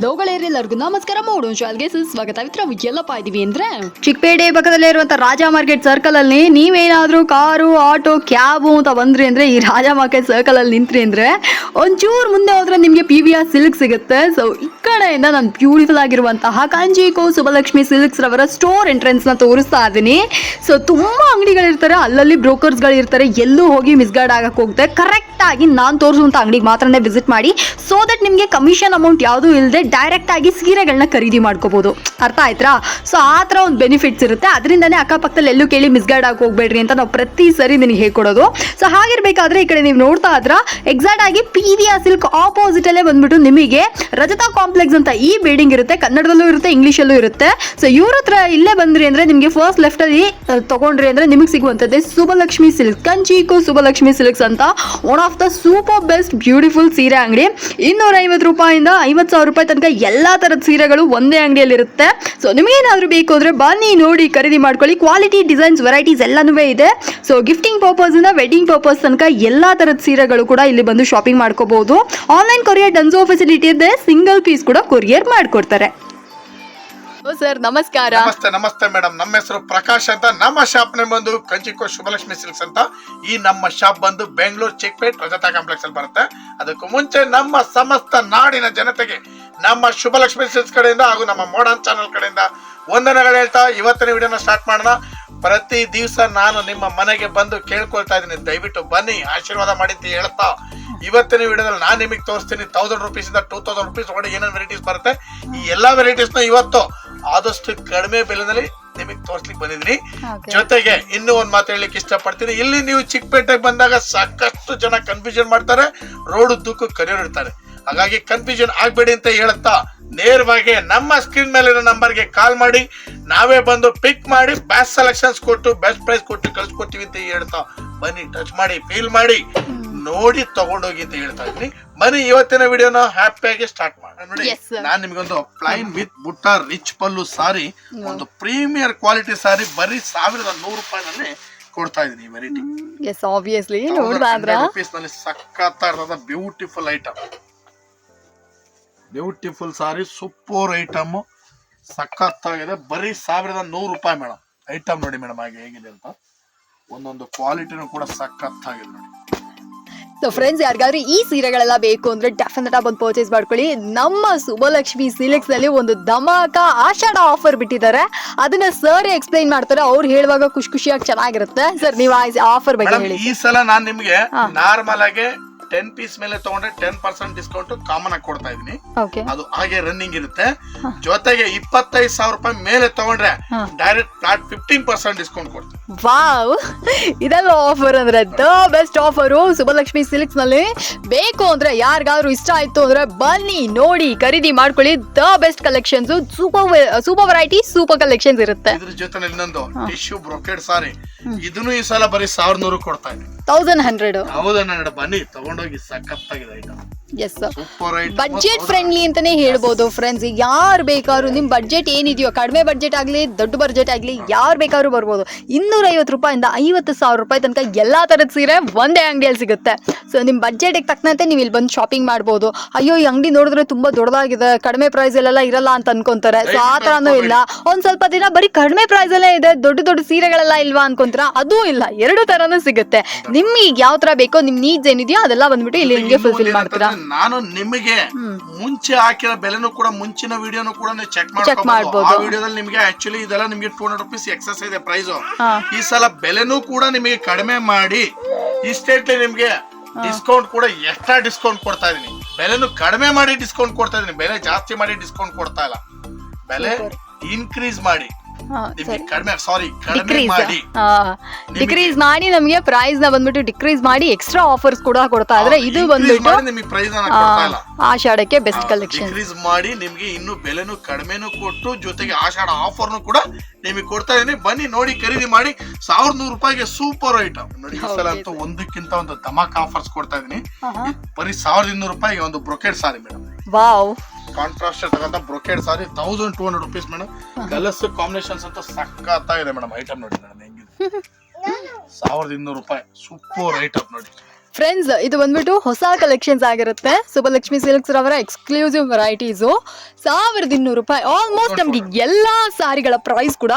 ಎಲ್ಲರಿಗೂ ನಮಸ್ಕಾರ. ಮಾಡೋಣ ಶಾಲ್ಗೆ ಸುಸ್ವಾಗತ. ಮಿತ್ರ ಎಲ್ಲಪ್ಪ ಇದೀವಿ ಅಂದ್ರೆ ಚಿಕ್ಕಪೇಟೆ ಪಕ್ಕದಲ್ಲೇ ಇರುವಂತ ರಾಜ ಮಾರ್ಕೆಟ್ ಸರ್ಕಲ್ ಅಲ್ಲಿ ನೀವೇನಾದ್ರೂ ಕಾರು ಆಟೋ ಕ್ಯಾಬು ಅಂತ ಬಂದ್ರಿ ಅಂದ್ರೆ ಈ ರಾಜ ಮಾರ್ಕೆಟ್ ಸರ್ಕಲ್ ಅಲ್ಲಿ ನಿಂತ್ರಿ ಅಂದ್ರೆ ಒಂಚೂರು ಮುಂದೆ ಹೋದ್ರೆ ನಿಮ್ಗೆ ಪಿ ವಿ ಆರ್ ಸಿಲ್ಕ್ ಸಿಗುತ್ತೆ. ಸೊ ಈ ಕಡೆಯಿಂದ ನಾನು ಬ್ಯೂಟಿಫುಲ್ ಆಗಿರುವಂತಹ ಕಾಂಜೀಕೋ ಸುಬಲಕ್ಷ್ಮಿ ಸಿಲ್ಕ್ಸ್ ರವರ ಸ್ಟೋರ್ ಎಂಟ್ರೆನ್ಸ್ನ ತೋರಿಸ್ತಾ ಇದ್ದೀನಿ. ಸೊ ತುಂಬಾ ಅಂಗಡಿಗಳಿರ್ತಾರೆ. ಅಲ್ಲಲ್ಲಿ ಬ್ರೋಕರ್ಸ್ ಇರ್ತಾರೆ ಎಲ್ಲೂ ಹೋಗಿ ಮಿಸ್ಗೈಡ್ ಆಗಕ್ಕೆ ಹೋಗುತ್ತೆ ಕರೆಕ್ಟ್ ಆಗಿ ನಾನು ತೋರಿಸುವಂತ ಅಂಗಡಿಗೆ ಮಾತ್ರನೇ ವಿಸಿಟ್ ಮಾಡಿ. ಸೊ ದಟ್ ನಿಮಗೆ ಕಮಿಷನ್ ಅಮೌಂಟ್ ಯಾವುದು ಇಲ್ಲದೆ ಡೈರೆಕ್ಟ್ ಆಗಿ ಸೀರೆಗಳನ್ನ ಖರೀದಿ ಮಾಡ್ಕೋಬಹುದು ಅರ್ಥ ಆಯ್ತಾ ಸೊ ಆ ಥರ ಒಂದು ಬೆನಿಫಿಟ್ಸ್ ಇರುತ್ತೆ. ಅದರಿಂದನೇ ಅಕ್ಕಪಕ್ಕದಲ್ಲಿ ಎಲ್ಲೂ ಕೇಳಿ ಮಿಸ್ಗೈಡ್ ಆಗಿ ಹೋಗ್ಬೇಡ್ರಿ ಅಂತ ನಾವು ಪ್ರತಿ ಸರಿ ನಿನಗೆ ಹೇಳ್ಕೊಡೋದು. ಸೊ ಹಾಗಿರ್ಬೇಕಾದ್ರೆ ಈ ಕಡೆ ನೀವು ನೋಡ್ತಾ ಇದ್ರ? ಎಕ್ಸಾಕ್ಟ್ ಆಗಿ ಪಿ ಸಿಲ್ಕ್ ಆಪೋಸಿಟ್ ಅಲ್ಲೇ ಬಂದ್ಬಿಟ್ಟು ನಿಮಗೆ ರಜತಾ ಕಾಂಪ್ಲೆಕ್ಸ್ ಅಂತ ಈ ಬಿಲ್ಡಿಂಗ್ ಇರುತ್ತೆ. ಕನ್ನಡದಲ್ಲೂ ಇರುತ್ತೆ ಇಂಗ್ಲಿಷಲ್ಲೂ ಇರುತ್ತೆ. ಸೊ ಇವ್ರ ಹತ್ರ ಇಲ್ಲೇ ಬಂದ್ರಿ ಅಂದ್ರೆ ನಿಮಗೆ ಫಸ್ಟ್ ಲೆಫ್ಟ್ ಅಲ್ಲಿ ತಗೊಂಡ್ರಿ ಅಂದ್ರೆ ನಿಮಗೆ ಸಿಗುವಂತದ್ದೇ ಸುಬಲಕ್ಷ್ಮಿ ಸಿಲ್ಕ್ ಕಂಚೀಕು ಸುಬಲಕ್ಷ್ಮಿ ಸಿಲ್ಕ್ಸ್ ಅಂತ. One of the super best beautiful ಸೀರೆ ಅಂಗಡಿ. ಇನ್ನೂರ ಐವತ್ತು ರೂಪಾಯಿಂದ ಐವತ್ತು ಸಾವಿರ ರೂಪಾಯಿ ತನಕ ಎಲ್ಲ ತರದ ಸೀರೆಗಳು ಒಂದೇ ಅಂಗಡಿಯಲ್ಲಿ ಇರುತ್ತೆ ಸೊ ನಿಮಗೇನಾದ್ರೂ ಬೇಕು ಅಂದ್ರೆ ಬನ್ನಿ ನೋಡಿ, ಖರೀದಿ ಮಾಡ್ಕೊಳ್ಳಿ. ಕ್ವಾಲಿಟಿ ಡಿಸೈನ್ಸ್ ವೆರೈಟೀಸ್ ಎಲ್ಲನೂ ಇದೆ. ಸೊ ಗಿಫ್ಟಿಂಗ್ ಪರ್ಪಸ್ ಇಂದ ವೆಡ್ಡಿಂಗ್ ಪರ್ಪಸ್ ತನಕ ಎಲ್ಲಾ ತರದ ಸೀರೆಗಳು ಕೂಡ ಇಲ್ಲಿ ಬಂದು ಶಾಪಿಂಗ್ ಮಾಡ್ಕೋಬಹುದು ಆನ್ಲೈನ್ ಕೊರಿಯರ್ ಡನ್ಸೋ ಫೆಸಿಲಿಟಿ ಇದೆ. ಸಿಂಗಲ್ ಪೀಸ್ ಕೂಡ ಕೊರಿಯರ್ ಮಾಡ್ಕೊಡ್ತಾರೆ. ಸರ್, ನಮಸ್ಕಾರ. ನಮಸ್ತೆ ನಮಸ್ತೆ ಮೇಡಮ್. ನಮ್ಮ ಹೆಸರು ಪ್ರಕಾಶ್ ಅಂತ. ನಮ್ಮ ಶಾಪ್ ನೇಮ್ ಬಂದು ಕಂಚಿಕೋ ಶುಭಲಕ್ಷ್ಮಿ ಸಿಲ್ಕ್ಸ್ ಅಂತ. ಈ ನಮ್ಮ ಶಾಪ್ ಬಂದು ಬೆಂಗಳೂರು ಚಿಕ್ಪೇಟ್ ರಜತಾ ಕಾಂಪ್ಲೆಕ್ಸ್ ಅಲ್ಲಿ ಬರುತ್ತೆ. ಅದಕ್ಕೂ ಮುಂಚೆ ನಮ್ಮ ಸಮಸ್ತ ನಾಡಿನ ಜನತೆಗೆ ನಮ್ಮ ಶುಭಲಕ್ಷ್ಮಿ ಸಿಲ್ಕ್ಸ್ ಕಡೆಯಿಂದ ಹಾಗೂ ನಮ್ಮ ಮೋಡನ್ ಚಾನಲ್ ಕಡೆಯಿಂದ ವಂದನೆಗಳು ಹೇಳ್ತಾ ಇವತ್ತಿನ ವಿಡಿಯೋನ ಸ್ಟಾರ್ಟ್ ಮಾಡೋಣ. ಪ್ರತಿ ದಿವಸ ನಾನು ನಿಮ್ಮ ಮನೆಗೆ ಬಂದು ಕೇಳ್ಕೊಳ್ತಾ ಇದ್ದೀನಿ. ದಯವಿಟ್ಟು ಬನ್ನಿ, ಆಶೀರ್ವಾದ ಮಾಡಿ ಅಂತ ಹೇಳ್ತಾ. ಇವತ್ತಿನ ವಿಡಿಯೋದಲ್ಲಿ ನಾನು ನಿಮಗೆ ತೋರಿಸ್ತೀನಿ. ತೌಸಂಡ್ ರುಪೀಸ್ ಇಂದ ಟೂ ತೌಸಂಡ್ ರುಪೀಸ್ ಒಳಗಡೆ ಏನೇನು ವೆರೈಟೀಸ್ ಬರುತ್ತೆ. ಈ ಎಲ್ಲ ವೆರೈಟೀಸ್ನ ಇವತ್ತು ಆದಷ್ಟು ಕಡಿಮೆ ಬೆಲೆನಲ್ಲಿ ನಿಮಗೆ ತೋರಿಸ್ಲಿಕ್ಕೆ ಬಂದಿದ್ದೀನಿ. ಜೊತೆಗೆ ಇನ್ನೂ ಒಂದ್ ಮಾತು ಹೇಳಲಿಕ್ಕೆ ಇಷ್ಟಪಡ್ತೀನಿ. ಇಲ್ಲಿ ನೀವು ಚಿಕ್ಕಪೇಟೆಗೆ ಬಂದಾಗ ಸಾಕಷ್ಟು ಜನ ಕನ್ಫ್ಯೂಷನ್ ಮಾಡ್ತಾರೆ ರೋಡ್ ಉದ್ದಕ್ಕೂ ಕರಿಯೋರು ಇರ್ತಾರೆ. ಹಾಗಾಗಿ ಕನ್ಫ್ಯೂಷನ್ ಆಗ್ಬೇಡಿ ಅಂತ ಹೇಳುತ್ತಾ ನೇರವಾಗಿ ನಮ್ಮ ಸ್ಕ್ರೀನ್ ಮೇಲಿರೋ ನಂಬರ್ಗೆ ಕಾಲ್ ಮಾಡಿ ನಾವೇ ಬಂದು ಪಿಕ್ ಮಾಡಿ ಬೆಸ್ಟ್ ಸೆಲೆಕ್ಷನ್ಸ್ ಕೊಟ್ಟು ಬೆಸ್ಟ್ ಪ್ರೈಸ್ ಕೊಟ್ಟು ಕಳ್ಸಿಕೊಡ್ತೀವಿ ಅಂತ ಹೇಳ್ತಾ ಬನ್ನಿ ಟಚ್ ಮಾಡಿ ಫೀಲ್ ಮಾಡಿ. ನೋಡಿ ತಗೊಂಡೋಗಿ ಅಂತ ಹೇಳ್ತಾ ಇದ್ದೀನಿ. ಬನ್ನಿ ಇವತ್ತಿನ ವಿಡಿಯೋನ ಹ್ಯಾಪಿಯಾಗಿ ಸ್ಟಾರ್ಟ್ ಮಾಡೋಣ. ನೋಡಿ Yes, sir. ನಾನ್ ನಿಮ್ಗೊಂದು ಪ್ಲೈನ್ ವಿತ್ ಬುಟ್ಟ ರಿಚ್ ಪಲ್ಲು ಸಾರಿ ಒಂದು ಪ್ರೀಮಿಯರ್ ಕ್ವಾಲಿಟಿ ಸಾರಿ ಬರೀ ಸಾವಿರದ ನೂರು ರೂಪಾಯಿನಲ್ಲಿ ಕೊಡ್ತಾ ಇದೀನಿ ವೆರೈಟಿ ಎಸ್ ಆಬ್ವಿಯಸ್ಲಿ ನೋಡ್ದಾದ್ರ ರುಪೀಸ್ನಲ್ಲಿ ಸಖತ್ತಾಗಿರೋದ beautiful item beautiful sari super item ಸಖತ್ತಾಗಿದೆ. ಬರೀ ಸಾವಿರದ ನೂರು ರೂಪಾಯಿ ಮೇಡಮ್. ಐಟಮ್ ನೋಡಿ ಮೇಡಮ್ ಹಾಗೆ ಹೇಗಿದೆ ಅಂತ. ಒಂದೊಂದು ಕ್ವಾಲಿಟಿನೂ ಕೂಡ ಸಖತ್ತಾಗಿದೆ ನೋಡಿ. ಸೊ ಫ್ರೆಂಡ್ಸ್ ಯಾರಿಗಾದ್ರೂ ಈ ಸೀರೆಗಳೆಲ್ಲ ಬೇಕು ಅಂದ್ರೆ ಡೆಫಿನೆಟ್ ಆಗಿ ಬಂದು ಪರ್ಚೇಸ್ ಮಾಡ್ಕೊಳ್ಳಿ. ನಮ್ಮ ಸುಬಲಕ್ಷ್ಮಿ ಸಿಲೆಕ್ಸ್ನಲ್ಲಿ ಒಂದು ಧಮಾಕ ಆಷಾಢ ಆಫರ್ ಬಿಟ್ಟಿದ್ದಾರೆ. ಅದನ್ನ ಸರ್ ಎಕ್ಸ್ಪ್ಲೈನ್ ಮಾಡ್ತಾರೆ. ಅವ್ರು ಹೇಳುವಾಗ ಖುಷಿ ಖುಷಿಯಾಗಿ ಚೆನ್ನಾಗಿರುತ್ತೆ. ಸರ್ ನೀವು ಆಫರ್ ಬಗ್ಗೆ ಹೇಳಿ. ಈ ಸಲ ನಾನು ನಿಮಗೆ. ನಾರ್ಮಲ್ ಆಗಿ ಟೆನ್ ಪೀಸ್ ಮೇಲೆ ತಗೊಂಡ್ರೆ ಟೆನ್ ಪರ್ಸೆಂಟ್ ಡಿಸ್ಕೌಂಟ್ ಕಾಮನ್ ಆಗಿ ಕೊಡ್ತಾ ಇದೀನಿ ಅದು ಹಾಗೆ ರನ್ನಿಂಗ್ ಇರುತ್ತೆ. ಜೊತೆಗೆ ಇಪ್ಪತ್ತೈದು ಸಾವಿರ ರೂಪಾಯಿ ಮೇಲೆ ತಗೊಂಡ್ರೆ direct flat fifteen percent discount ಕೊಡ್ತೀವಿ ವಾವ್. ಇದೆಲ್ಲ ಆಫರ್ ಅಂದ್ರೆ ದ ಬೆಸ್ಟ್ ಆಫರು ಸುಭಲಕ್ಷ್ಮಿ ಸಿಲ್ಕ್ಸ್ನಲ್ಲಿ. ಬೇಕು ಅಂದ್ರೆ ಯಾರಿಗಾದ್ರೂ ಇಷ್ಟ ಆಯ್ತು ಅಂದ್ರೆ ಬನ್ನಿ ನೋಡಿ ಖರೀದಿ ಮಾಡ್ಕೊಳ್ಳಿ. The best collections super super variety super collections ಇರುತ್ತೆ. ಇದ್ರ ಜೊತೆ ಇನ್ನೊಂದು ಟಿಶ್ಯೂ ಸಾರಿ ಇದನ್ನು ಈ ಸಲ ಬರೀ ಸಾವಿರದ ನೂರು ಕೊಡ್ತಾ ಇದೆ ತೌಸಂಡ್ ಹಂಡ್ರೆಡ್ ಹೌದನ್ನ ಬನ್ನಿ ತಗೊಂಡೋಗಿ ಸಖತ್ತಾಗಿದೆ ಐಟಮ್ ಎಸ್ ಬಜೆಟ್ ಫ್ರೆಂಡ್ಲಿ ಅಂತಾನೆ ಹೇಳ್ಬೋದು ಫ್ರೆಂಡ್ಸ್ ಯಾರು ಬೇಕಾದ್ರು ನಿಮ್ ಬಜೆಟ್ ಏನಿದೆಯೋ ಕಡಿಮೆ ಬಜೆಟ್ ಆಗ್ಲಿ ದೊಡ್ಡ ಬಜೆಟ್ ಆಗ್ಲಿ ಯಾರು ಬೇಕಾದ್ರೂ ಬರ್ಬೋದು. ಇನ್ನೂರೈವತ್ತು ರೂಪಾಯಿಂದ ಐವತ್ತು ಸಾವಿರ ರೂಪಾಯಿ ತನಕ ಎಲ್ಲಾ ತರದ ಸೀರೆ ಒಂದೇ ಅಂಗಡಿಯಲ್ಲಿ ಸಿಗುತ್ತೆ. ಸೊ ನಿಮ್ಗೆ ತಕ್ಕಂತೆ ನೀವು ಇಲ್ಲಿ ಬಂದು ಶಾಪಿಂಗ್ ಮಾಡ್ಬೋದು. ಅಯ್ಯೋ ಈ ಅಂಗಡಿ ನೋಡಿದ್ರೆ ತುಂಬಾ ದೊಡ್ಡದಾಗಿದೆ ಕಡಿಮೆ ಪ್ರೈಸ್ ಅಲ್ಲೆಲ್ಲ ಇರಲ್ಲ ಅಂತ ಅನ್ಕೊಂತಾರೆ. ಸೊ ಆ ಥರನೂ ಇಲ್ಲ. ಒಂದ್ ಸ್ವಲ್ಪ ದಿನ ಬರೀ ಕಡಿಮೆ ಪ್ರೈಸ್ ಅಲ್ಲೇ ಇದೆ ದೊಡ್ಡ ದೊಡ್ಡ ಸೀರೆಗಳೆಲ್ಲ ಇಲ್ವಾ ಅನ್ಕೊಂತೀರಾ? ಅದೂ ಇಲ್ಲ. ಎರಡು ಥರನೂ ಸಿಗುತ್ತೆ. ನಿಮ್ಗೆ ಯಾವ ತರ ಬೇಕೋ ನಿಮ್ ನೀಡ್ಸ್ ಏನಿದೆಯೋ ಅದೆಲ್ಲ ಬಂದ್ಬಿಟ್ಟು ಇಲ್ಲಿ ನಿಮಗೆ ಫುಲ್ಫಿಲ್ ಮಾಡ್ತೀರಾ. ನಾನು ನಿಮಗೆ ಮುಂಚೆ ಹಾಕಿರೋ ಬೆಲೆನೂ ಕೂಡ ಮುಂಚಿನ ವಿಡಿಯೋನು ಕೂಡ ನೀವು ಚೆಕ್ ಮಾಡ್ಬೋದು ಆ ವಿಡಿಯೋದಲ್ಲಿ ನಿಮಗೆ ಆಕ್ಚುಲಿ ಇದೆಲ್ಲ ನಿಮಗೆ ಟೂ ಹಂಡ್ರೆಡ್ ರುಪೀಸ್ ಎಕ್ಸಸ್ ಇದೆ ಪ್ರೈಸ್ ಈ ಸಲ ಬೆಲೆನೂ ಕೂಡ ನಿಮಗೆ ಕಡಿಮೆ ಮಾಡಿ ಇಷ್ಟೇಟ್ಲಿ ನಿಮಗೆ ಡಿಸ್ಕೌಂಟ್ ಕೂಡ ಎಕ್ಸ್ಟ್ರಾ ಡಿಸ್ಕೌಂಟ್ ಕೊಡ್ತಾ ಇದೀನಿ. ಬೆಲೆನು ಕಡಿಮೆ ಮಾಡಿ ಡಿಸ್ಕೌಂಟ್ ಕೊಡ್ತಾ ಇದೀನಿ. ಬೆಲೆ ಜಾಸ್ತಿ ಮಾಡಿ ಡಿಸ್ಕೌಂಟ್ ಕೊಡ್ತಾ ಇಲ್ಲ. ಬೆಲೆ ಇನ್ಕ್ರೀಸ್ ಮಾಡಿ. ಕಡಿಮೆ ಸಾರಿ. ಕಡಿಮೆ ಡಿಕ್ರೀಸ್ ಮಾಡಿ. ಡಿಕ್ರೀಸ್ ಮಾಡಿ ನಮಗೆ ಪ್ರೈಸ್ನ ಬಂದ್ಬಿಟ್ಟು ಡಿಕ್ರೀಸ್ ಮಾಡಿ ಎಕ್ಸ್ಟ್ರಾ ಆಫರ್ಸ್ ಕೂಡ ಕೊಡ್ತಾ ಇದ್ರೆ ಇದು ಬಂದ್ಬಿಟ್ಟು ನಿಮಗೆ ಪ್ರೈಸ್ ಆಷಾಢಕ್ಕೆ ಬೆಸ್ಟ್ ಕಲೆಕ್ಷನ್ ಡಿಕ್ರೀಸ್ ಮಾಡಿ ನಿಮ್ಗೆ ಇನ್ನು ಬೆಲೆನು ಕಡಿಮೆನು ಕೊಟ್ಟು ಜೊತೆಗೆ ಆಷಾಢ ಆಫರ್ನು ಕೂಡ ನಿಮಗೆ ಕೊಡ್ತಾ ಇದೀನಿ ಬನ್ನಿ ನೋಡಿ ಖರೀದಿ ಮಾಡಿ. ಸಾವಿರದ ನೂರು ರೂಪಾಯಿಗೆ ಸೂಪರ್ ಐಟಮ್ ನೋಡಿ ಈ ಸಲ ಅಂತೂ ಒಂದಕ್ಕಿಂತ ಒಂದು ಧಮಾಕ್ ಆಫರ್ಸ್ ಕೊಡ್ತಾ ಇದೀನಿ ಬರೀ ಸಾವಿರದ ಇನ್ನೂರು ರೂಪಾಯಿಗೆ ಒಂದು brocade sari madam wow contrast ಇರ್ತಕ್ಕಂಥ brocade sari thousand two hundred rupees madam colours combinations ಅಂತ ಸಖತ್ತಾಗಿದೆ ಮೇಡಮ್ ಐಟಮ್ ನೋಡಿ ಮೇಡಮ್ ಹೆಂಗಿದೆ. ಸಾವಿರದ ಇನ್ನೂರು ರೂಪಾಯಿ ಸೂಪರ್ ಐಟಮ್ ನೋಡಿ. ಫ್ರೆಂಡ್ಸ್ ಇದು ಬಂದ್ಬಿಟ್ಟು ಹೊಸ ಕಲೆಕ್ಷನ್ಸ್ ಆಗಿರುತ್ತೆ. ಸುಬ್ಬಲಕ್ಷ್ಮಿ ಸಿಲ್ಕ್ಸ್ ರವರ ಎಕ್ಸ್ಕ್ಲೂಸಿವ್ ವೆರೈಟೀಸು ಸಾವಿರದ ಇನ್ನೂರು ರೂಪಾಯಿ ಆಲ್ಮೋಸ್ಟ್ ನಮಗೆ ಎಲ್ಲ ಸಾರಿಗಳ ಪ್ರೈಸ್ ಕೂಡ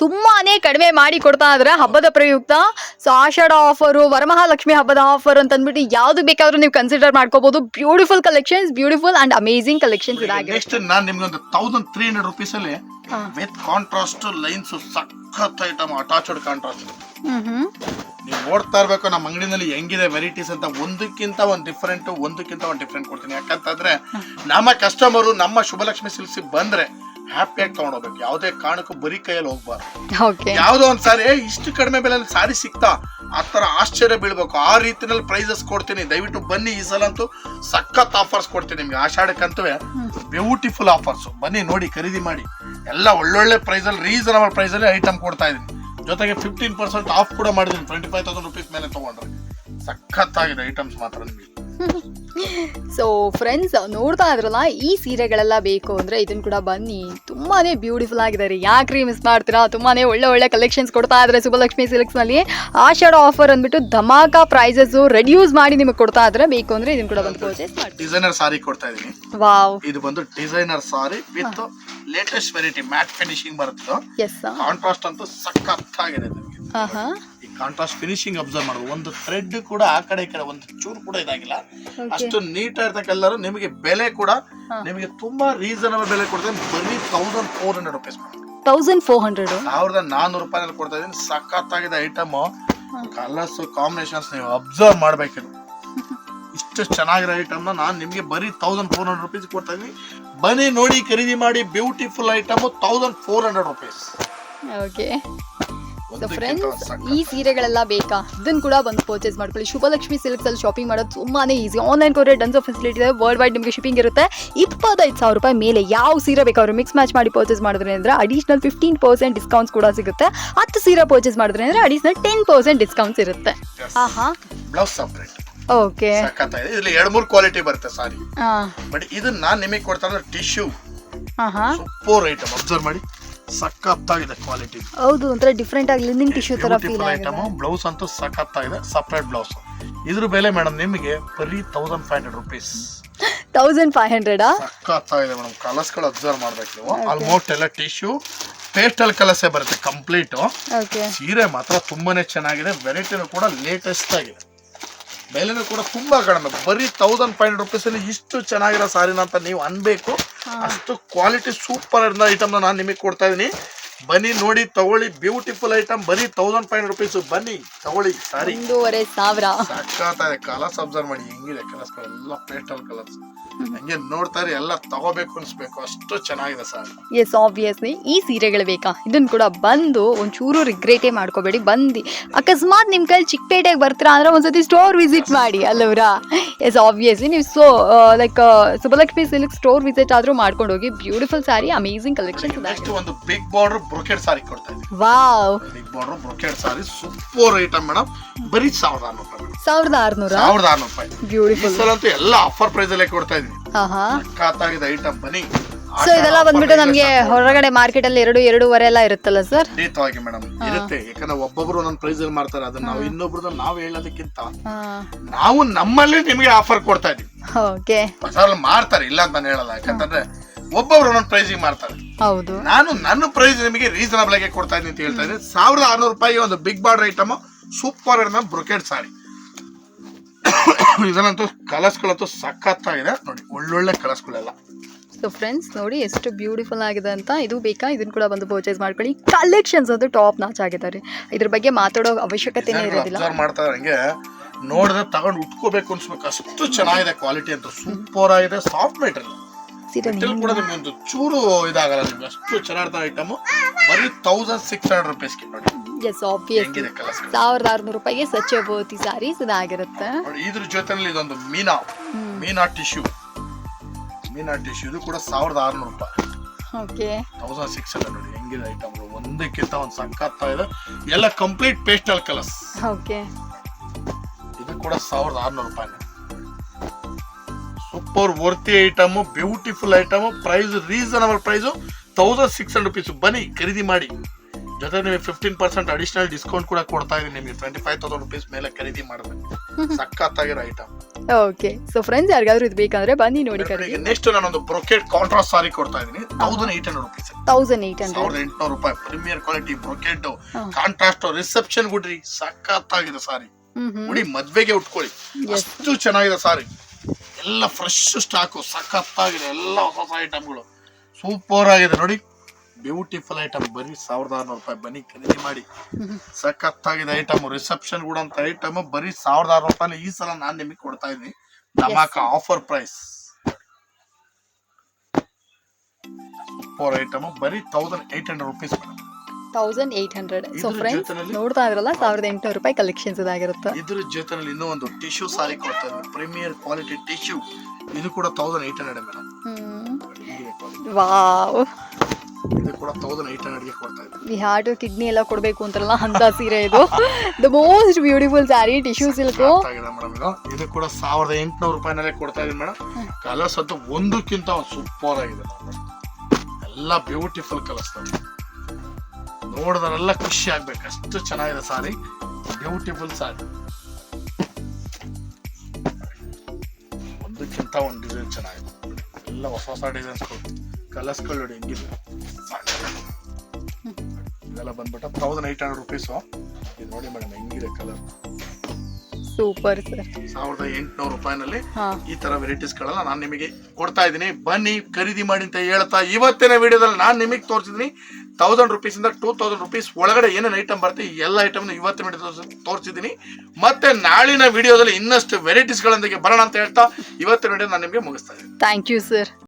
ತುಂಬಾನೇ ಕಡಿಮೆ ಮಾಡಿ ಕೊಡ್ತಾ ಇದ್ರೆ ಹಬ್ಬದ ಪ್ರಯುಕ್ತ. ಸೊ ಆಷಾಢ ಆಫರು ವರಮಹಾಲಕ್ಷ್ಮಿ ಹಬ್ಬದ ಆಫರ್ ಅಂತ ಅಂದ್ಬಿಟ್ಟು ಯಾವ್ದು ಬೇಕಾದ್ರೂ ನೀವು ಕನ್ಸಿಡರ್ ಮಾಡ್ಕೋಬಹುದು beautiful collections beautiful and amazing collections ಇದಾಗಿದೆ ನೆಕ್ಸ್ಟ್ ನಾನು ನಿಮ್ಗೆ ಒಂದು ತೌಸಂಡ್ ತ್ರೀ ಹಂಡ್ರೆಡ್ ರುಪೀಸ್ ಅಲ್ಲಿ. ವಿತ್ ಕಾಂಟ್ರಾಸ್ಟ್ ಲೈನ್ಸ್ ಸಖತ್ ಐಟಮ್ ಅಟಾಚ್ಡ್ ಕಾಂಟ್ರಾಸ್ಟ್ ನೀವು ನೋಡ್ತಾ ಇರ್ಬೇಕು ನಮ್ಮ ಅಂಗಡಿನಲ್ಲಿ ಹೆಂಗಿದೆ ವೆರೈಟೀಸ್ ಅಂತ. ಒಂದಕ್ಕಿಂತ ಒಂದು ಡಿಫ್ರೆಂಟ್ ಒಂದಕ್ಕಿಂತ ಒಂದು ಡಿಫ್ರೆಂಟ್ ಕೊಡ್ತೀನಿ. ಯಾಕಂತಂದ್ರೆ ನಮ್ಮ ಕಸ್ಟಮರು ನಮ್ಮ ಶುಭಲಕ್ಷ್ಮಿ ಸಿಲ್ಸಿ ಬಂದ್ರೆ ಹ್ಯಾಪಿಯಾಗಿ ತಗೊಂಡೋಗ್ಬೇಕು ಯಾವುದೇ ಕಾರಣಕ್ಕೂ ಬರೀ ಕೈಯಲ್ಲಿ ಹೋಗ್ಬಾರ್ದು. ಯಾವುದೋ ಯಾವ್ದೋ ಒಂದ್ ಸಾರಿ ಇಷ್ಟು ಕಡಿಮೆ ಬೆಲೆಯಲ್ಲಿ ಸಾರಿ ಸಿಗ್ತಾ ಆ ತರ ಆಶ್ಚರ್ಯ ಬೀಳ್ಬೇಕು. ಆ ರೀತಿನಲ್ಲಿ ಪ್ರೈಸಸ್ ಕೊಡ್ತೀನಿ. ದಯವಿಟ್ಟು ಬನ್ನಿ ಈ ಸಲ ಅಂತೂ ಸಖತ್ ಆಫರ್ಸ್ ಕೊಡ್ತೀನಿ ನಿಮ್ಗೆ. ಆಷಾಢಕ್ಕಂತೂ ಬ್ಯೂಟಿಫುಲ್ ಆಫರ್ಸ್ ಬನ್ನಿ ನೋಡಿ ಖರೀದಿ ಮಾಡಿ. ಎಲ್ಲ ಒಳ್ಳೊಳ್ಳೆ ಪ್ರೈಸ್ ಅಲ್ಲಿ ರೀಸನಬಲ್ ಪ್ರೈಸ್ ಅಲ್ಲಿ ಐಟಮ್ ಕೊಡ್ತಾ ಇದೀನಿ ಜೊತೆಗೆ ಫಿಫ್ಟೀನ್ ಪರ್ಸೆಂಟ್ ಆಫ್ ಕೂಡ ಮಾಡಿದೀನಿ ಟ್ವೆಂಟಿ ಫೈವ್ ತೌಸಂಡ್ ರುಪೀಸ್ ಮೇಲೆ ತಗೊಂಡ್ರೆ. ಆಗಿದೆ ಐಟಮ್ಸ್ ಮಾತ್ರ ನಿಮಗೆ. ಸೊ ಫ್ರೆಂಡ್ಸ್ ನೋಡ್ತಾ ಇದ್ರಲ್ಲ ಈ ಸೀರೆಗಳೆಲ್ಲ ಬೇಕು ಅಂದ್ರೆ ಇದನ್ನ ಕೂಡ ಬನ್ನಿ. ತುಂಬಾನೇ ಬ್ಯೂಟಿಫುಲ್ ಆಗಿದೆ ರೀ. ಯಾಕ್ರಿ ಮಿಸ್ ಮಾಡ್ತೀರಾ? ತುಂಬಾನೇ ಒಳ್ಳೆ ಒಳ್ಳೆ ಕಲೆಕ್ಷನ್ಸ್ ಕೊಡ್ತಾ ಇದ್ರೆ ಸುಭಲಕ್ಷ್ಮಿ ಸಿಲ್ಕ್ಸ್ನಲ್ಲಿ ಆಷಾಢ ಆಫರ್ ಅಂದ್ಬಿಟ್ಟು ಧಮಾಕ ಪ್ರೈಸಸ್ ರೆಡ್ಯೂಸ್ ಮಾಡಿ ನಿಮಗೆ ಕೊಡ್ತಾ ಇದ್ರೆ ಬೇಕು ಅಂದ್ರೆ ಇದನ್ನ ಕೂಡ ಬಂದು ಪರ್ಚೇಸ್ ಮಾಡಿ ಡಿಸೈನರ್ ಸಾರಿ ಕೊಡ್ತಾ ಇದೀನಿ. ವಾವ್. ಇದು ಬಂದು designer sari with latest variety matte finishing ಬರುತ್ತೆ? ಎಸ್ ಕಾಂಟ್ರಾಸ್ಟ್ ಅಂತೂ ಸಖತ್ತಾಗಿದೆ ನಿಮಗೆ. ಹಾ ಕಾಂಟ್ರಾಸ್ಟ್ ಫಿನಿಶಿಂಗ್ ಅಬ್ಸರ್ವ್ ಮಾಡೋದು. ಒಂದು ಥ್ರೆಡ್ ಕೂಡ ಆ ಕಡೆ ಈ ಕಡೆ ಒಂದು ಚೂರು ಕೂಡ ಇದಾಗಿಲ್ಲ. ಅಷ್ಟು ನೀಟ್ ಎಲ್ಲರೂ ನಿಮಗೆ ಬೆಲೆ ಕೂಡ ನಿಮಗೆ ತುಂಬಾ ರೀಸನಬಲ್ ಬೆಲೆ ಕೊಡ್ತೇನೆ. ಬರೀ thousand four hundred rupees thousand four hundred ಸಾವಿರದ ನಾನ್ನೂರು ರೂಪಾಯಿನಲ್ಲಿ ಕೊಡ್ತಾ ಇದ್ದೀನಿ. ಸಖತ್ತಾಗಿದೆ ಐಟಮ್ ಕಲರ್ಸ್ ಕಾಂಬಿನೇಷನ್ಸ್ ನೀವು ಅಬ್ಸರ್ವ್ ಮಾಡಬೇಕು ಇಷ್ಟು ಚೆನ್ನಾಗಿರೋ ಐಟಮ್ನ ನಾನು ನಿಮಗೆ ಬರೀ ತೌಸಂಡ್ ಫೋರ್ ಹಂಡ್ರೆಡ್ ರುಪೀಸ್ ಕೊಡ್ತಾ ಇದ್ದೀನಿ. ಬನ್ನಿ ನೋಡಿ ಖರೀದಿ ಮಾಡಿ beautiful item thousand four hundred rupees okay so friends ಈ ಸೀರೆಗಳೆಲ್ಲ ಬೇಕಾ? ಇದನ್ನ ಕೂಡ ಬಂದು ಪರ್ಚೇಸ್ ಮಾಡ್ಕೊಳ್ಳಿ. ಶುಭಲಕ್ಷ್ಮಿ ಸಿಲ್ಕ್ಸ್ ಅಲ್ಲಿ ಶಾಪಿಂಗ್ ಮಾಡೋದು ತುಂಬಾನೇ easy online courier Dunzo facility ಇದೆ. ವರ್ಲ್ಡ್ ವೈಡ್ ನಿಮಗೆ ಶಿಪ್ಪಿಂಗ್ ಇರುತ್ತೆ. ಇಪ್ಪತ್ತೈದು ಸಾವಿರ ರೂಪಾಯಿ ಮೇಲೆ ಯಾವ ಸೀರೆ ಬೇಕಾದ್ರೂ ಮಿಕ್ಸ್ ಮ್ಯಾಚ್ ಮಾಡಿ ಪರ್ಚೇಸ್ ಮಾಡಿದ್ರೆ ಅಂದ್ರೆ ಅಡಿಷನಲ್ ಫಿಫ್ಟೀನ್ ಪರ್ಸೆಂಟ್ ಡಿಸ್ಕೌಂಟ್ಸ್ ಕೂಡ ಸಿಗುತ್ತೆ. ಹತ್ತು ಸೀರೆ ಪರ್ಚೇಸ್ ಮಾಡಿದ್ರೆ ಅಂದ್ರೆ ಅಡಿಷನಲ್ ಟೆನ್ ಪರ್ಸೆಂಟ್ ಡಿಸ್ಕೌಂಟ್ಸ್ ಇರುತ್ತೆ. ಆಹಾ. ಬ್ಲೌಸ್ ಸಪ್ರೇಟ್ ಓಕೆ ಇಲ್ಲಿ ಎರಡು ಮೂರು ಕ್ವಾಲಿಟಿ ಬರುತ್ತೆ ಸಾರಿ ಬಟ್ ಇದನ್ನ ನಾನು ನಿಮಗೆ ಕೊಡ್ತಾರೆ ಟಿಶ್ಯೂ ಹಾ ಹಾ ಸೂಪರ್ ಐಟಮ್ ಅಬ್ಸರ್ವ್ ಮಾಡಿ. ಸಖತ್ತಾಗಿದೆ ಕ್ವಾಲಿಟಿ ಹೌದು ಒಂಥರ ಡಿಫ್ರೆಂಟ್ ಆಗಿ ಲಿನಿಂಗ್ ಟಿಶ್ಯೂ ತರ ಫೀಲ್ ಐಟಮ್ ಬ್ಲೌಸ್ ಅಂತೂ ಸಖತ್ತಾಗಿದೆ ಸಪ್ರೇಟ್ ಬ್ಲೌಸ್ ಇದ್ರ ಬೆಲೆ ಮೇಡಮ್ ನಿಮಗೆ ಬರೀ thousand five hundred rupees thousand five ಹಂಡ್ರೆಡಾ ಸಖತ್ತಾಗಿದೆ ಮೇಡಮ್ ಕಲರ್ಸ್ಗಳು ಅಬ್ಸರ್ವ್ ಮಾಡ್ಬೇಕು ನೀವು. ಆಲ್ಮೋಸ್ಟ್ ಎಲ್ಲ ಟಿಶ್ಯೂ ಪೇಸ್ಟಲ್ ಕಲರ್ಸೇ ಬರುತ್ತೆ ಕಂಪ್ಲೀಟ್ ಸೀರೆ ಮಾತ್ರ ತುಂಬಾನೇ ಚೆನ್ನಾಗಿದೆ. ವೆರೈಟಿನೂ ಕೂಡ ಲೇಟೆಸ್ಟ್ ಆಗಿದೆ. ಬೆಲೆನೂ ಕೂಡ ತುಂಬಾ ಕಡಿಮೆ. ಬರೀ ತೌಸಂಡ್ ಫೈವ್ ಹಂಡ್ರೆಡ್ ರುಪೀಸ್ ಅಲ್ಲಿ ಇಷ್ಟು ಚೆನ್ನಾಗಿರೋ ಸಾರಿನ ಅಂತ ನೀವು ಅನ್ಬೇಕು. ಅಷ್ಟು ಕ್ವಾಲಿಟಿ ಸೂಪರ್ ಐಟಮ್ ನಾನು ನಿಮಗೆ ಕೊಡ್ತಾ ಇದೀನಿ. ಬನ್ನಿ ನೋಡಿ ತಗೊಳ್ಳಿ. ಬ್ಯೂಟಿಫುಲ್ ಐಟಮ್ ಬನ್ನಿ ತೌಸಂಡ್ ಫೈವ್ ಹಂಡ್ರೆಡ್ ರುಪೀಸ್ ಬನ್ನಿ ತಗೊಳ್ಳಿ. ಸಾರಿ. ಒಂದೂವರೆ ಸಾವಿರ. ಸಾಕಾಗ್ತದೆ ಕಲರ್ಸ್ ಅಬ್ಸರ್ವ್ ಮಾಡಿ. ಹೆಂಗಿದೆ ಕಲರ್ಸ್ ಎಲ್ಲ ಪೇಸ್ಟಲ್ ಕಲರ್ಸ್ ಹಂಗೆ ನೋಡ್ತಾರೆ ಎಲ್ಲ ತಗೋಬೇಕು ಅನ್ಸ್ಬೇಕು. ಅಷ್ಟು ಚೆನ್ನಾಗಿದೆ ಸರ್. ಎಸ್ ಆಬ್ವಿಯಸ್ಲಿ ಈ ಸೀರೆಗಳು ಬೇಕಾ? ಇದನ್ನ ಕೂಡ ಬಂದು ಒಂಚೂರು ರಿಗ್ರೇಟೇ ಮಾಡ್ಕೋಬೇಡಿ. ಬಂದು ಅಕಸ್ಮಾತ್ ನಿಮ್ಮ ಕೈಲಿ ಚಿಕ್ಕಪೇಟೆಗೆ ಬರ್ತೀರಾ ಅಂದ್ರೆ ಒಂದ್ಸತಿ ಸ್ಟೋರ್ ವಿಸಿಟ್ ಮಾಡಿ ಅಲ್ಲವ್ರಾ? ಎಸ್ ಆಬ್ವಿಯಸ್ಲಿ ನೀವು so like Subhalakshmi silk store visit ಆದ್ರೂ ಮಾಡ್ಕೊಂಡು ಹೋಗಿ ಬ್ಯೂಟಿಫುಲ್ ಸ್ಯಾರಿ ಅಮೇಝಿಂಗ್ ಕಲೆಕ್ಷನ್ ಒಂದು ಬಿಗ್ ಬಾರ್ಡರ್ ಬ್ರೊಕೆಟ್ ಸಾರಿ ಕೊಡ್ತಾ ಇದ್ದೀನಿ. Wow. Big border brocade sari super item madam ಬರೀ ಸಾವಿರದ ಆರ್ನೂರು ರೂಪಾಯಿ ಸಾವಿರದ ಆರ್ನೂರ? ಸಾವಿರದ ಆರ್ನೂರು ರೂಪಾಯಿ. ಈ ಬ್ಯೂಟಿಫುಲ್ ಸಲ ಅಂತೂ ಎಲ್ಲ ಆಫರ್ ಪ್ರೈಸ್ ಅಲ್ಲೇ ಕೊಡ್ತಾ ಇದ್ದೀನಿ. ಆಹಾ. ಖಾತಾಗಿದೆ ಐಟಮ್ ಬನ್ನಿ. ಸೊ ಇದೆಲ್ಲ ಬಂದ್ಬಿಟ್ಟು ನಮಗೆ ಹೊರಗಡೆ ಮಾರ್ಕೆಟ್ ಅಲ್ಲಿ ಎರಡು ಎರಡೂವರೆ ಎಲ್ಲ ಇರುತ್ತಲ್ಲ ಸರ್ ಖಂಡಿತವಾಗಿ ಮೇಡಮ್ ಇರುತ್ತೆ. ಯಾಕಂದ್ರೆ ಒಬ್ಬೊಬ್ರು ಒಂದೊಂದು ಪ್ರೈಸ್ ಅಲ್ಲಿ ಮಾಡ್ತಾರೆ ಅದನ್ನ ನಾವು ಇನ್ನೊಬ್ರದ್ದು ನಾವು ಹೇಳೋದಕ್ಕಿಂತ ನಾವು ನಮ್ಮಲ್ಲಿ ನಿಮಗೆ ಆಫರ್ ಕೊಡ್ತಾ ಇದೀವಿ ಓಕೆ ಬಜಾರಲ್ಲಿ ಮಾರ್ತಾರೆ ಇಲ್ಲ ಅಂತ ನಾನು ಹೇಳಲ್ಲ. ಯಾಕಂತಂದ್ರೆ ಒಬ್ಬೊಬ್ರು ಒಂದೊಂದು ಪ್ರೈಸಿಗೆ ಮಾಡ್ತಾರೆ. ಹೌದು. ನಾನು ನನ್ನ ಪ್ರೈಸ್ ನಿಮಗೆ ರೀಸನಬಲ್ ಆಗಿ ಕೊಡ್ತಾ ಇದ್ದೀನಿ ಅಂತ ಹೇಳ್ತಾ ಇದ್ದೀನಿ. ಸಾವಿರದ ಆರ್ನೂರು ರೂಪಾಯಿ ಒಂದು big border item super brocade sari ಇದನ್ನಂತೂ ಕಲರ್ಸ್ಗಳಂತೂ ಸಖತ್ತಾಗಿದೆ. ನೋಡಿ ಒಳ್ಳೊಳ್ಳೆ ಕಲರ್ಸ್ಗಳೆಲ್ಲ. ಸೊ ಫ್ರೆಂಡ್ಸ್ ನೋಡಿ ಎಷ್ಟು ಬ್ಯೂಟಿಫುಲ್ ಆಗಿದೆ ಅಂತ. ಇದು ಬೇಕಾ? ಇದನ್ನ ಕೂಡ ಬಂದು ಪರ್ಚೇಸ್ ಮಾಡ್ಕೊಳ್ಳಿ. ಕಲೆಕ್ಷನ್ಸ್ ಅದು ಟಾಪ್ ನಾಚ್ ಆಗಿದೆ ರೀ ಇದ್ರ ಬಗ್ಗೆ ಮಾತಾಡೋ ಅವಶ್ಯಕತೆನೇ ಇರೋದಿಲ್ಲ. ಅಬ್ಸರ್ವ್ ಮಾಡ್ತಾ ಹಂಗೆ ನೋಡಿದ್ರೆ ತಗೊಂಡು ಉಟ್ಕೋಬೇಕು ಅನ್ಸ್ಬೇಕು. ಅಷ್ಟು ಚೆನ್ನಾಗಿದೆ ಕ್ವಾಲಿಟಿ ಅಂತ. ಸೂಪರ್ ಆಗಿದೆ. ಸಾಫ್ಟ್ ಮೆಟೀರಿಯಲ್ ಸೀರೆ ಕೂಡ ನಿಮ್ಗೆ ಒಂದು ಚೂರು ಇದಾಗಲ್ಲ ನಿಮ್ಗೆ? ಅಷ್ಟು ಚೆನ್ನಾಗಿರ್ತಾರೆ ಐಟಮ್ ಬರೀ ತೌಸಂಡ್ ಸಿಕ್ಸ್ ಹಂಡ್ರೆಡ್ ರುಪೀಸ್ಗೆ ನೋಡಿ. ಎಸ್ ಆಬ್ವಿಯಸ್ಲಿ ಹೆಂಗಿದೆ ಕಲರ್ಸ್ ಸಾವಿರದ ಆರುನೂರು ರೂಪಾಯಿಗೆ ಸಚ್ಚೆ ಬೋತಿ ಸಾರೀಸ್ ಇದಾಗಿರುತ್ತೆ ಇದ್ರ ಜೊತೆನಲ್ಲಿ ಇದೊಂದು ಮೀನಾ. ಮೀನಾ ಟಿಶ್ಯೂ ಮೀನಾ ಟಿಶ್ಯೂ ಇದು ಕೂಡ ಸಾವಿರದ ಆರುನೂರು ರೂಪಾಯಿ. ಓಕೆ ತೌಸಂಡ್ ಸಿಕ್ಸ್ ಹಂಡ್ರೆಡ್ ನೋಡಿ ಹೆಂಗಿದೆ ಐಟಮ್ ಒಂದಕ್ಕಿಂತ ಒಂದು ಸಖತ್ತ ಇದೆ. ಎಲ್ಲ ಕಂಪ್ಲೀಟ್ ಪೇಸ್ಟಲ್ ಕಲರ್ಸ್ ಓಕೆ ಇದು ಕೂಡ ಸಾವಿರದ ಆರ್ನೂರು ರೂಪಾಯಿ. Super worthy item beautiful item price reasonable price thousand six hundred rupees ಬನ್ನಿ ಖರೀದಿ ಮಾಡಿ. ಜೊತೆ ನಿಮಗೆ ಫಿಫ್ಟೀನ್ ಪರ್ಸೆಂಟ್ ಅಡಿಷನಲ್ ಡಿಸ್ಕೌಂಟ್ ಕೂಡ ಕೊಡ್ತಾ ಇದೀನಿ ನಿಮಗೆ. ಟ್ವೆಂಟಿ ಫೈವ್ ತೌಸಂಡ್ ರುಪೀಸ್ ಮೇಲೆ ಖರೀದಿ ಮಾಡಬೇಕು. ಸಖತ್ತಾಗಿರೋ ಐಟಮ್ ಓಕೆ ಸೊ ಫ್ರೆಂಡ್ಸ್ ಯಾರಿಗಾದ್ರೂ ಇದು ಬೇಕಂದ್ರೆ ಬನ್ನಿ ನೋಡಿ ಖರೀದಿ. ನೆಕ್ಸ್ಟ್ ನಾನೊಂದು ಬ್ರೊಕೆಟ್ ಕಾಂಟ್ರಾಸ್ಟ್ ಸಾರಿ ಕೊಡ್ತಾ ಇದೀನಿ thousand eight hundred rupees thousand eight hundred ಎಂಟುನೂರು ರೂಪಾಯಿ premier quality brocade. Contrast reception ಗುಡ್ರಿ ಸಖತ್ತಾಗಿದೆ ಸಾರಿ ನೋಡಿ ಮದ್ವೆಗೆ ಉಟ್ಕೊಳ್ಳಿ. ಅಷ್ಟು ಚೆನ್ನಾಗಿದೆ ಸಾರಿ ಎಲ್ಲ ಫ್ರೆಶ್ ಸ್ಟಾಕು ಸಖತ್ತಾಗಿದೆ ಎಲ್ಲ ಹೊಸ ಹೊಸ ಐಟಮ್ಗಳು ಸೂಪರ್ ಆಗಿದೆ ನೋಡಿ. ಬ್ಯೂಟಿಫುಲ್ ಐಟಮ್ ಬರೀ ಸಾವಿರದ ಆರ್ನೂರು ರೂಪಾಯಿ ಬನ್ನಿ ಖರೀದಿ ಮಾಡಿ. ಸಖತ್ತಾಗಿದೆ ಐಟಮ್ ರಿಸೆಪ್ಷನ್ ಕೂಡ ಅಂತ ಐಟಮ್ ಬರೀ ಸಾವಿರದ ಆರ್ನೂರು ರೂಪಾಯಿ ಈ ಸಲ ನಾನು ನಿಮಗೆ ಕೊಡ್ತಾ ಇದ್ದೀನಿ. ಧಮಾಕ ಆಫರ್ ಪ್ರೈಸ್ ಸೂಪರ್ ಐಟಮ್ ಬರೀ thousand eight hundred rupees madam thousand eight hundred so ಇದ್ರ ಫ್ರೆಂಡ್ಸ್ ಜೊತೆನಲ್ಲಿ- ನೋಡ್ತಾ ಇದ್ರಲ್ಲ ಸಾವಿರದ ಎಂಟುನೂರು ರೂಪಾಯಿ ಕಲೆಕ್ಷನ್ಸ್ ಇದಾಗಿರುತ್ತೆ. ಇದ್ರ ಜೊತೆನಲ್ಲಿ ಇನ್ನೂ ಒಂದು ಟಿಶ್ಯೂ ಸಾರಿ ಕೊಡ್ತಾ ಇದ್ದೀನಿ ಪ್ರೀಮಿಯರ್ ಕ್ವಾಲಿಟಿ ಟಿಶ್ಯೂ ಇದು ಕೂಡ thousand eight hundred madam. Wow. ಇದು ಕೂಡ ತೌಸಂಡ್ ಏಟ್ ಹಂಡ್ರೆಡ್ಗೆ ಕೊಡ್ತಾ ಇದ್ದೀನಿ ವಿ ಹಾರ್ಟ್ ಕಿಡ್ನಿ ಎಲ್ಲ ಕೊಡ್ಬೇಕು ಅಂತಾರಲ್ಲ ಅಂತ ಸೀರೆ ಇದು. The most beautiful sari tissue silk ಆಗಿದೆ ಮೇಡಮ್ ಇದು. ಇದು ಕೂಡ ಸಾವಿರದ ಎಂಟುನೂರು ರೂಪಾಯಿನಲ್ಲೇ ಕೊಡ್ತಾ ಇದೀನಿ ಮೇಡಮ್. ಕಲರ್ಸ್ ಅಂತೂ ಒಂದಕ್ಕಿಂತ ಒಂದು ಸೂಪರ್ ಆಗಿದೆ. ಎಲ್ಲ ಬ್ಯೂಟಿಫುಲ್ ಕಲರ್ಸ್ ನೋಡಿದ್ರೆಲ್ಲ ಖುಷಿ ಆಗ್ಬೇಕು. ಅಷ್ಟು ಚೆನ್ನಾಗಿದೆ ಸಾರಿ. ಬ್ಯೂಟಿಫುಲ್ ಸಾರಿ. ಒಂದಕ್ಕಿಂತ ಒಂದು ಡಿಸೈನ್ ಚೆನ್ನಾಗಿದೆ. ಎಲ್ಲ ಹೊಸ ಹೊಸ ಡಿಸೈನ್ಸ್ಗಳು ಕಲರ್ಸ್ಗಳು ನೋಡಿ ಹೆಂಗಿದೆ. ಇದೆಲ್ಲ ಬಂದ್ಬಿಟ್ಟು ತೌಸಂಡ್ ಏಟ್ ಹಂಡ್ರೆಡ್ ರುಪೀಸು ಇದು ನೋಡಿ ಮೇಡಮ್ ಹೆಂಗಿದೆ ಕಲರ್ ಸೂಪರ್ ಸರ್ ಸಾವಿರದ ಎಂಟುನೂರು ರೂಪಾಯಿನಲ್ಲಿ ಈ ತರ ವೆರೈಟೀಸ್ ಗಳನ್ನ ನಾನು ನಿಮಗೆ ಕೊಡ್ತಾ ಇದ್ದೀನಿ. ಬನ್ನಿ ಖರೀದಿ ಮಾಡಿ ಅಂತ ಹೇಳ್ತಾ ಇವತ್ತಿನ ವಿಡಿಯೋದಲ್ಲಿ ನಾನು ನಿಮಗೆ ತೋರಿಸಿದ್ದೀನಿ. ತೌಸಂಡ್ ರುಪೀಸ್ ಇಂದ ಟೂ ತೌಸಂಡ್ ರುಪೀಸ್ ಒಳಗಡೆ ಏನೇನು ಐಟಮ್ ಬರುತ್ತೆ ಎಲ್ಲ ಐಟಮ್ ಇವತ್ತಿನ ವಿಡಿಯೋ ತೋರಿಸಿದ್ದೀನಿ. ಮತ್ತೆ ನಾಳಿನ ವಿಡಿಯೋದಲ್ಲಿ ಇನ್ನಷ್ಟು ವೆರೈಟೀಸ್ ಗಳೊಂದಿಗೆ ಬರೋಣ ಅಂತ ಹೇಳ್ತಾ, ಇವತ್ತಿನ ವಿಡಿಯೋ ನಾನು ನಿಮಗೆ ಮುಗಿಸ್ತಾ ಇದ್ದೀನಿ. Thank you sir